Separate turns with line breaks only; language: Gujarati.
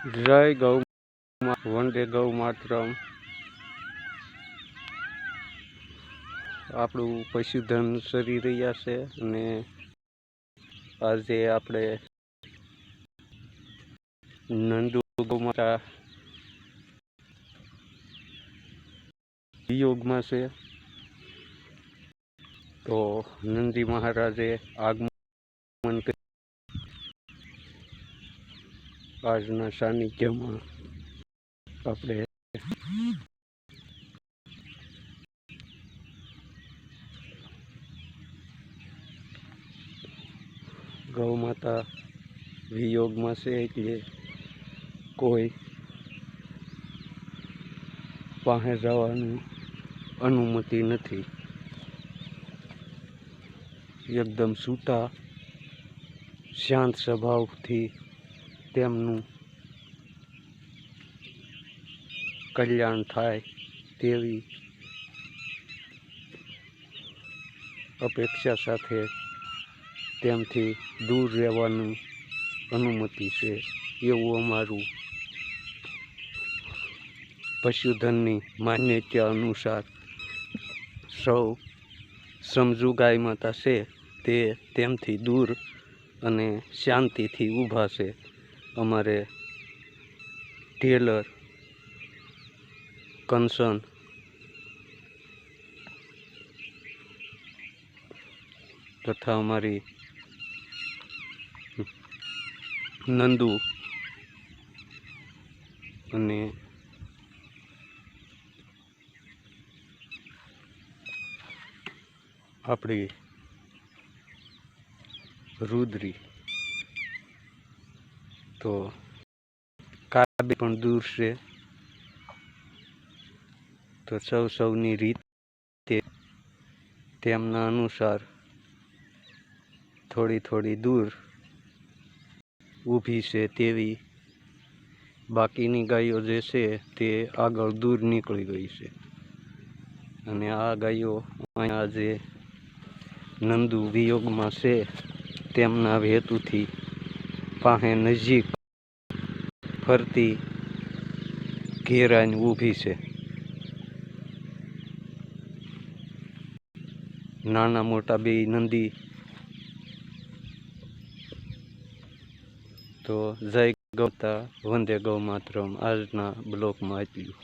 જય ગૌ વંદે ગૌ માતરમ. આપણું પશુધન સરી રહ્યા છે અને આજે આપણે નંદુ ગૌમાતા યોગમાં છે. તો નંદી મહારાજે આગમન આજના સાનિધ્યમાં આપણે ગૌ માતા વિયોગમાં છે એટલે કોઈ પાસે જવાની અનુમતિ નથી. એકદમ સૂતા, શાંત સ્વભાવથી તેમનું કલ્યાણ થાય તેવી અપેક્ષા સાથે તેમથી દૂર રહેવાનું અનુમતિ છે એવું અમારું પશુધનની માન્યતા અનુસાર સૌ સમજુ ગાય માતા છે તે તેમથી દૂર અને શાંતિથી ઊભા છે. અમારે ટેલર કન્સર્ન તથા અમારી નંદુ અને આપણી રુદ્રી. તો કાબી પણ દૂર છે. તો સૌ સૌની રીતે તેમના અનુસાર થોડી થોડી દૂર ઊભી છે તેવી બાકીની ગાયો જે છે તે આગળ દૂર નીકળી ગઈ છે. અને આ ગાયો અહીંયા જે નંદુ વિયોગમાં છે તેમના હેતુથી પાસે નજીક ફરતી ઘેરાઈને ઊભી છે. નાના મોટા બે નંદી તો જય ગૌતા વંદે ગૌ માતરમ આજના બ્લોકમાં આપ્યું.